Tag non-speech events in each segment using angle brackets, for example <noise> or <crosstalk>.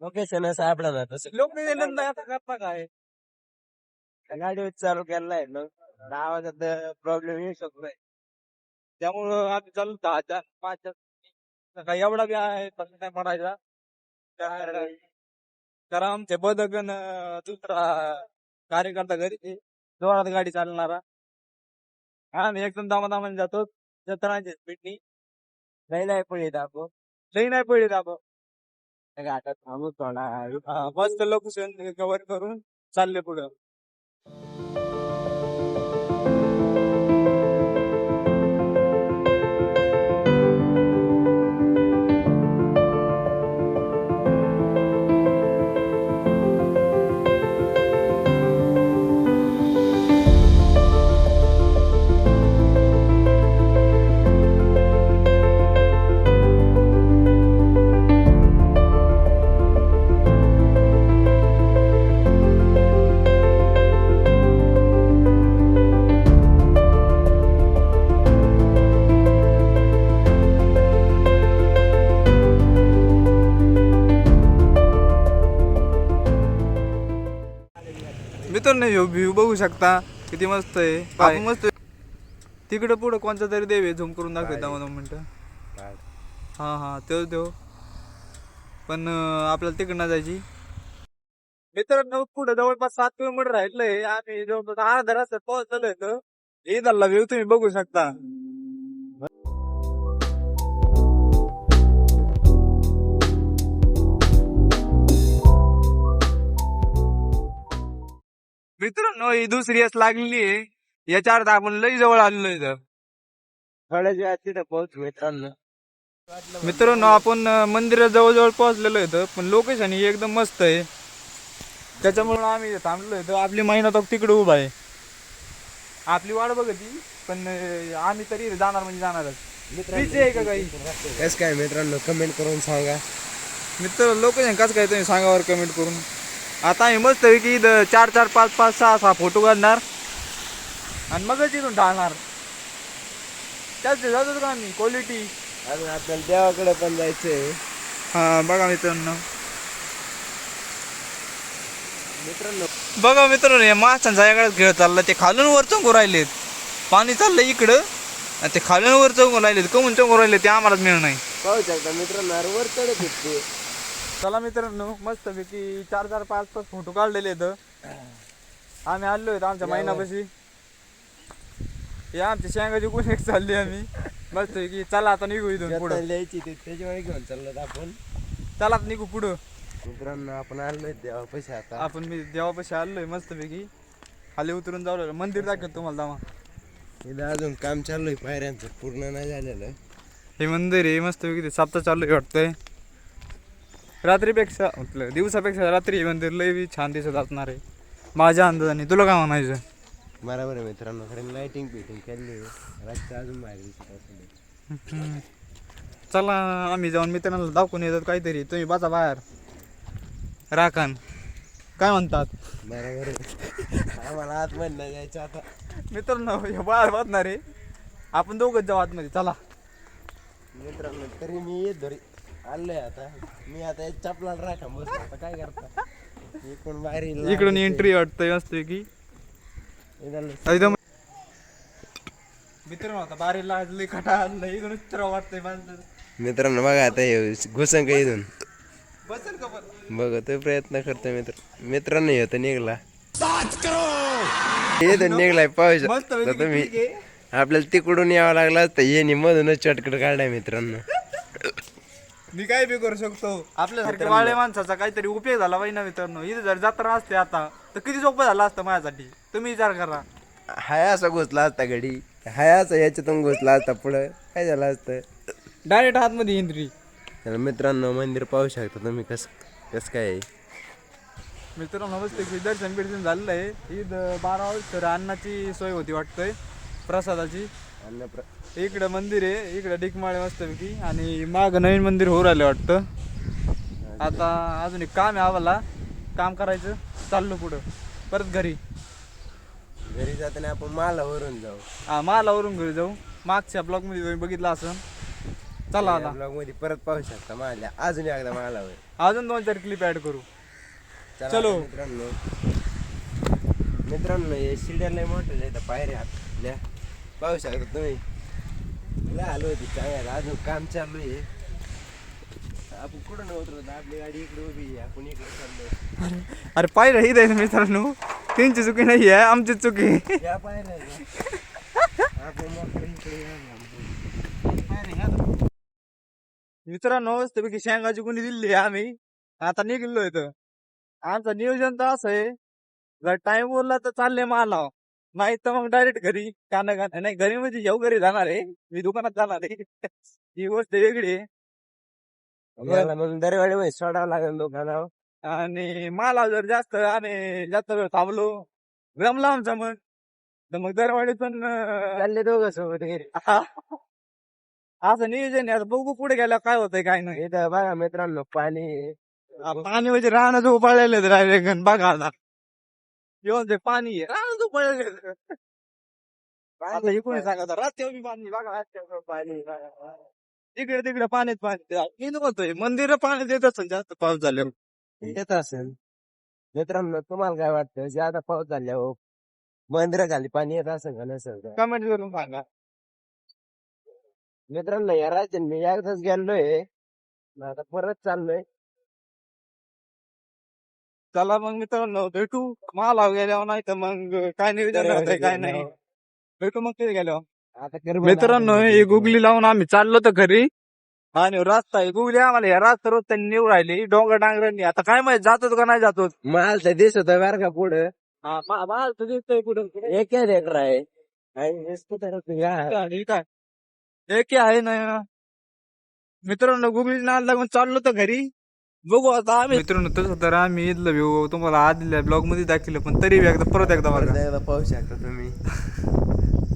Location सापडा तसं लोक करता काय? गाडी चालू केलाय ना दहा प्रॉब्लेम येऊ शकतोय त्यामुळं आम्ही चालू दहाच्या पाचच्या काही एवढा बी आहे तसं नाही म्हणायचा. तर- आमचे बदकन दुसरा कार्यकर्ता घरी. जोरात गाडी चालणारा आम्ही एकदम दामादामाने जातो. जत्रांची स्पीडनी नाही नाही पण येत आपण लई नाही पडली दाबा आता थांबू थोडा. मस्त लोकेशन कव्हर करून चालले पुढं. मित्रांनो ह्यो व्ह्यू बघू शकता. किती मस्त आहे. मस्त तिकडे पुढं कोणता तरी देव आहे झूम करून दाखवता मला मिनिटं हा हा तेच देव. पण आपल्याला तिकडनं जायची. मित्रांनो पुढे जवळपास सात किलोमीटर राहिलंय आम्ही जवळपास अर्धा रस्त्यात पोहोचलो इथं. ईदल्ला व्ह्यू तुम्ही बघू शकता. मित्रांनो ही दुसरी यास लागलेली आहे याच्या अर्थ आपण लई जवळ आलेलो इथं. थोड्या तिथे पोहोच मित्रांनो मित्रांनो आपण अं, मंदिरात जवळजवळ पोहोचलेलो इथं पण लोकेशन ही एकदम मस्त आहे. त्याच्यामुळे आम्ही इथं थांबलो इथं आपली महिना तो तिकडे उभा आहे. आपली वाट बघती पण आम्ही तरी जाणार म्हणजे जाणारच. आहे का काही? कस काय मित्रांनो कमेंट करून सांगा. मित्र लोकेशन कसं काय तुम्ही सांगावर कमेंट करून. आता आम्ही मस्त की चार चार पाच पाच सहा सहा फोटो काढणार आणि मगच इथून टाळणार त्याच जातो का आम्ही? क्वालिटी आणि आपल्याला देवाकडे पण जायचंय. हा बघा मित्रांनो. मित्रांनो. बघा मित्रांनो या माणसांचा याकडे खेळ चालला. ते खालून वर चौकून राहिलेत. पाणी चाललंय इकडं. आणि ते खालून वर चौकून राहिलेत. कमून चौकून राहिले ते आम्हालाच मिळणार नाही. पाहू शकता मित्रांनो अरे वर चढत चला मित्रांनो मस्त पैकी चार चार पाच पाच फोटो काढलेले आहेत. आम्ही आलो आहेत आमच्या महिन्यापाशी. हे आमच्या शेंगाची एक चालली आम्ही. मस्त पैकी चला आता निघू इथून पुढं. लिहायची ते त्याच्यामुळे घेऊन चाललो आपण. चला आता निघू पुढं. मित्रांनो आपण आलोय देवापाशी आता. आपण मी देवापाशी आलोय मस्त पैकी खाली उतरून जाऊ लागलो. मंदिर दाखवत तुम्हाला दामा इथं अजून काम चालू आहे पायऱ्यांचं. पूर्ण नाही झालेलं. हे मंदिर आहे मस्त पैकी ते सप्ताह चालू आहे वाटतंय. रात्रीपेक्षा आपलं दिवसापेक्षा रात्री मंदिर लय छान दिसत असणार आहे. माझ्या अंदाजाने तुला काय म्हणायचं? बरोबर आहे मित्रांनो कारण लाइटिंग पिटिंग केली आहे. रातचं अजून बाहेर दिसत असेल. चला आम्ही जाऊन मित्रांना दाखवून येतात काहीतरी. तुम्ही बसा बाहेर. राखण. काय म्हणतात? बरोबर आहे. आम्हाला आतमध्ये जायचं आता. मित्रांनो हे बाहेर वाचणार आहे. आपण दोघंच जाऊ आतमध्ये. चला. मित्रांनो तरी मी येत धरी आलोय आता. मी आता एक चपलाला राखा बस आता काय करता? इकडून बाहेर येईल. इकडून एंट्री वाटतंय मस्त की. एकदम मित्रांनो आता बारी लागली खटा आणलं. इकडून वाटतंय माणसं मित्रांनो बघा आता हे घुसन का इथून. बसेल का पण? बघतोय प्रयत्न करतोय मित्र. मित्रांनो येतो निघला. इथून निघलाय पाहू मस्त शकता पैकी तुम्ही ठीक आहे. आपल्याला तिकडून यावं लागलं असतं. येणी मधूनच चटकट काढाय मित्रांनो. मी काय बी करू शकतो? आपल्यासारख्या वाळे माणसाचा काहीतरी उपयोग झाला पाहिजे ना मित्रांनो इथे जर जत्रा असते आता तर किती सोपं झालं असतं माझ्यासाठी? तुम्ही विचार करा. हाय असा घुसला असता घडी. हाय असा याच्यातून घुसला असता पुढं. काय झालं असतं? डायरेक्ट हातमध्ये एंट्री तर मित्रांनो मंदिर पाहू शकता तुम्ही कस कसं काय आहे. मित्रांनो मस्त की दर्शन बिर्शन झालेलं आहे. ईद बारा वाजता अन्नाची सोय होती वाटतंय. प्रसादाची. अन्न प्र इकडं मंदिर आहे इकडं डिकमाळे मस्तपैकी. आणि माग नवीन मंदिर होऊ राहिलं वाटतं. आता अजून एक काम आहे आम्हाला. काम करायचं. चाललो पुढं. परत घरी. घरी जाताना आपण मालावरून जाऊ. हा मालावरून घरी जाऊ. मागच्या ब्लॉगमध्ये तुम्ही बघितलं असं चला आता. ब्लॉगमध्ये परत पाहू शकता माझ्या अजून एकदा मला होय. अजून दोन चार क्लिप ऍड करू. चला मित्रांनो. मित्रांनो हे शिड्या लय मोठे पायऱ्या आपल्या पाहू शकता तुम्ही लय आलो होती चांगला अजून काम चालू आहे. आपण कुठं नव्हतं आपली गाडी इकडे उभी आहे. आपण इकडे चाललो अरे पाहिलं ही द्यायचं मित्रांनो. त्यांची चुकी नाही आहे. आमची चुकी. या पायऱ्या. आपण मोकळे इकडे. पायऱ्या. मित्रांनो त्यापैकी शेंगाची कोणी दिली आम्ही. आता निघलो इथं. आमचं नियोजन तर असं आहे. जर टाइम बोलला तर चालले माला नाही तर मग डायरेक्ट घरी काना काना नाही घरी म्हणजे येऊ घरी जाणार आहे. मी दुकानात जाणार आहे. <laughs> ही गोष्ट वेगळी आहे. याला मग दरवेळी मध्ये सोडावं लागेल दुकानावर. आणि मला जर जास्त आम्ही जास्त वेळ थांबलो जमला आमचा मग. तर मग दरवाडी पण अं, चालले दोघं सोबत घरी. हा. असं नियोजन आहे. आता बघू पुढे गेल्या काय होतंय काय नाही. इथं बघा मित्रांनो पाणी आहे. पाणी म्हणजे राहणं जो पळलेले डायरेक्ट बघा आता. येऊन ते पाणी आहे. आता हे कोणी सांगत रात्री बी पाणी बघा रस्त्यावर पाणी तिकडे तिकडे पाणीच पाणी मी म्हणतोय मंदिर पाणी देत असेल जास्त पाऊस झाल्यावर येत असेल मित्रांनो तुम्हाला काय वाटतं? ज्यादा पाऊस झाल्यावर मंदिरा खाली पाणी येत असेल का नसेल? कमेंट करून सांगा. मित्रांनो या राज्यात मी एकदाच गेलोय. आता परत चाललोय. चला मग मित्रांनो भेटू. मला गेल्यावर नाही तर मग काय नियोजन होतंय काय नाही. भेटू मग ते गेल्यावर. मित्रांनो हे गुगली लावून आम्ही चाललो तर घरी आणि रस्ता आहे गुगली आम्हाला या रस्ता रोज त्यांनी निवड राहिली. डोंगर डांगरांनी. आता काय माहीत जातोच का नाही जातोच माल तर दिसत बरं का पुढं. हा, माल तर दिसतोय कुठं? एक एकर आहे. आणि scooter होतं का? आणि काय? एक आहे ना. मित्रांनो गुगली नाल लागून चाललो तर घरी. बघू आता आम्ही मित्रांनो तसं तर आम्ही इथलं व्यू तुम्हाला आधल्या ब्लॉगमध्ये दाखवलं पण तरी बी एकदा परत एकदा बघा. एकदा पाहू शकता तुम्ही.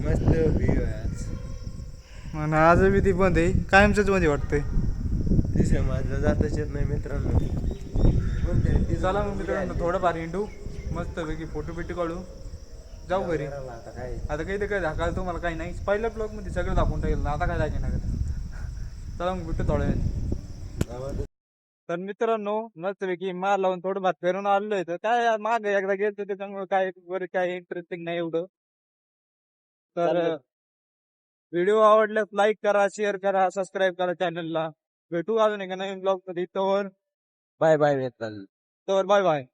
मस्त व्ह्यू आहे आज. आणि आज बी ती बंद आहे. कायमच्याच मध्ये वाटतंय. तिसऱ्या माझं जातच येत नाही मित्रांनो. ती चला मग मित्रांनो थोडंफार हिंडू. मस्त पैकी फोटो बिटो काढू. जाऊ घरी. आता काय? आता काही तर काय दाखवायला तुम्हाला काही नाही. पहिल्या ब्लॉगमध्ये सगळं दाखवून टाकेल आता काय दाखवे नाही चला मग भेटू थोड्या. गावात तर मित्रांनो मस्त पैकी मार लावून थोडं भात फिरून आलोय. तर काय माग एकदा गेलो त्याच्यामुळे काय वर काय इंटरेस्टिंग नाही एवढं. तर चालेल. व्हिडिओ आवडल्यास लाईक करा शेअर करा सबस्क्राईब करा चॅनलला भेटू अजून एका नवीन ब्लॉगमध्ये. तोवर बाय बाय मित्रांनो. तोवर बाय बाय